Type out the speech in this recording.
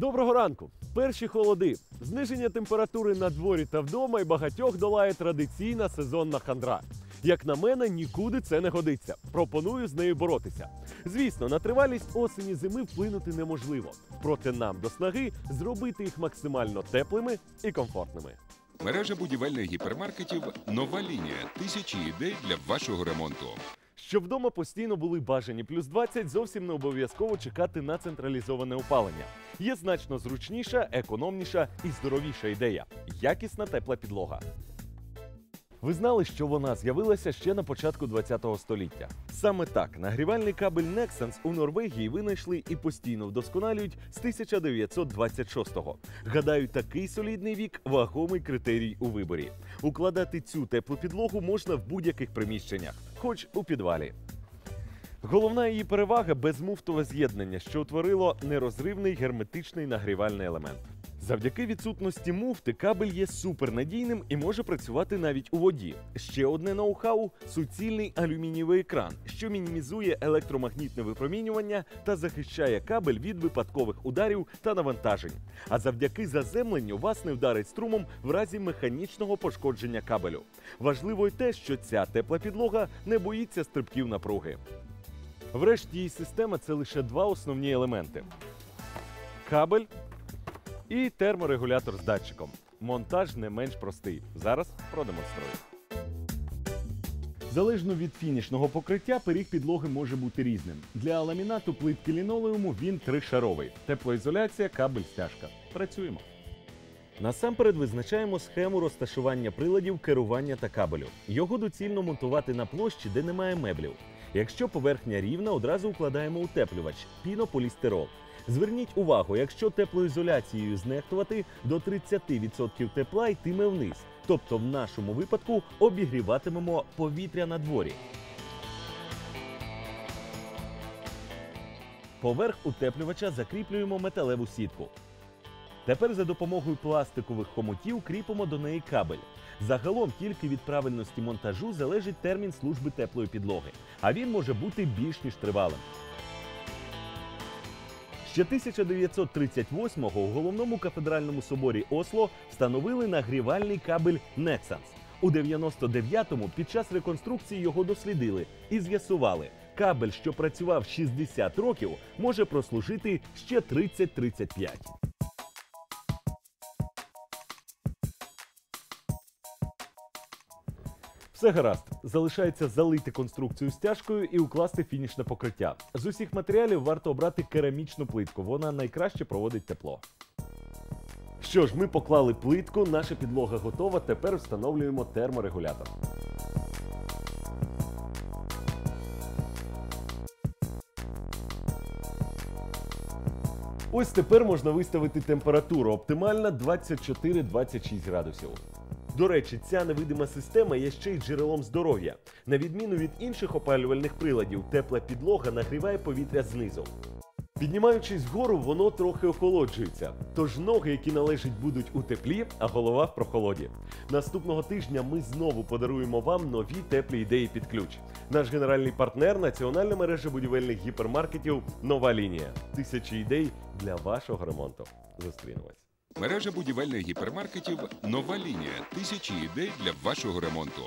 Доброго ранку! Перші холоди. Зниження температури на дворі та вдома і багатьох долає традиційна сезонна хандра. Як на мене, нікуди це не годиться. Пропоную з нею боротися. Звісно, на тривалість осені зими вплинути неможливо. Проте нам до снаги зробити їх максимально теплими і комфортними. Мережа будівельних гіпермаркетів нова лінія. Тисячі ідей для вашого ремонту. Щоб вдома постійно були бажані плюс 20, зовсім не обов'язково чекати на централізоване опалення. Є значно зручніша, економніша і здоровіша ідея якісна тепла підлога. Ви знали, що вона з'явилася ще на початку ХХ століття. Саме так нагрівальний кабель Nexans у Норвегії винайшли і постійно вдосконалюють з 1926-го. Гадаю, такий солідний вік вагомий критерій у виборі. Укладати цю теплу підлогу можна в будь-яких приміщеннях, хоч у підвалі. Головна її перевага безмуфтове з'єднання, що утворило нерозривний герметичний нагрівальний елемент. Завдяки відсутності муфти кабель є супернадійним і може працювати навіть у воді. Ще одне ноу-хау суцільний алюмінієвий екран, що мінімізує електромагнітне випромінювання та захищає кабель від випадкових ударів та навантажень. А завдяки заземленню вас не вдарить струмом в разі механічного пошкодження кабелю. Важливо й те, що ця тепла підлога не боїться стрибків напруги. Врешті її система це лише два основні елементи: кабель і терморегулятор з датчиком. Монтаж не менш простий. Зараз продемонструю. Залежно від фінішного покриття, пиріг підлоги може бути різним. Для ламінату плитки лінолеуму він тришаровий. Теплоізоляція, кабель, стяжка. Працюємо. Насамперед визначаємо схему розташування приладів керування та кабелю. Його доцільно монтувати на площі, де немає меблів. Якщо поверхня рівна, одразу укладаємо утеплювач пінополістирол. Зверніть увагу, якщо теплоізоляцією знехтувати, до 30% тепла йтиме вниз. Тобто, в нашому випадку обігріватимемо повітря на дворі. Поверх утеплювача закріплюємо металеву сітку. Тепер за допомогою пластикових хомутів кріпимо до неї кабель. Загалом тільки від правильності монтажу залежить термін служби теплої підлоги, а він може бути більш ніж тривалим. Ще 1938-го у головному кафедральному соборі Осло встановили нагрівальний кабель Nexans. У 99-му під час реконструкції його дослідили і з'ясували, кабель, що працював 60 років, може прослужити ще 30-35. Все гаразд. Залишається залити конструкцію стяжкою і укласти фінішне покриття. З усіх матеріалів варто обрати керамічну плитку. Вона найкраще проводить тепло. Що ж, ми поклали плитку, наша підлога готова. Тепер встановлюємо терморегулятор. Ось тепер можна виставити температуру оптимальна 24-26 градусів. До речі, ця невидима система є ще й джерелом здоров'я. На відміну від інших опалювальних приладів, тепла підлога нагріває повітря знизу. Піднімаючись вгору, воно трохи охолоджується. Тож ноги, які належать, будуть у теплі, а голова в прохолоді. Наступного тижня ми знову подаруємо вам нові теплі ідеї під ключ. Наш генеральний партнер національна мережа будівельних гіпермаркетів Нова лінія. Тисячі ідей для вашого ремонту. Зустрінемось. Мережа будівельних гіпермаркетів нова лінія. Тисячі ідей для вашого ремонту.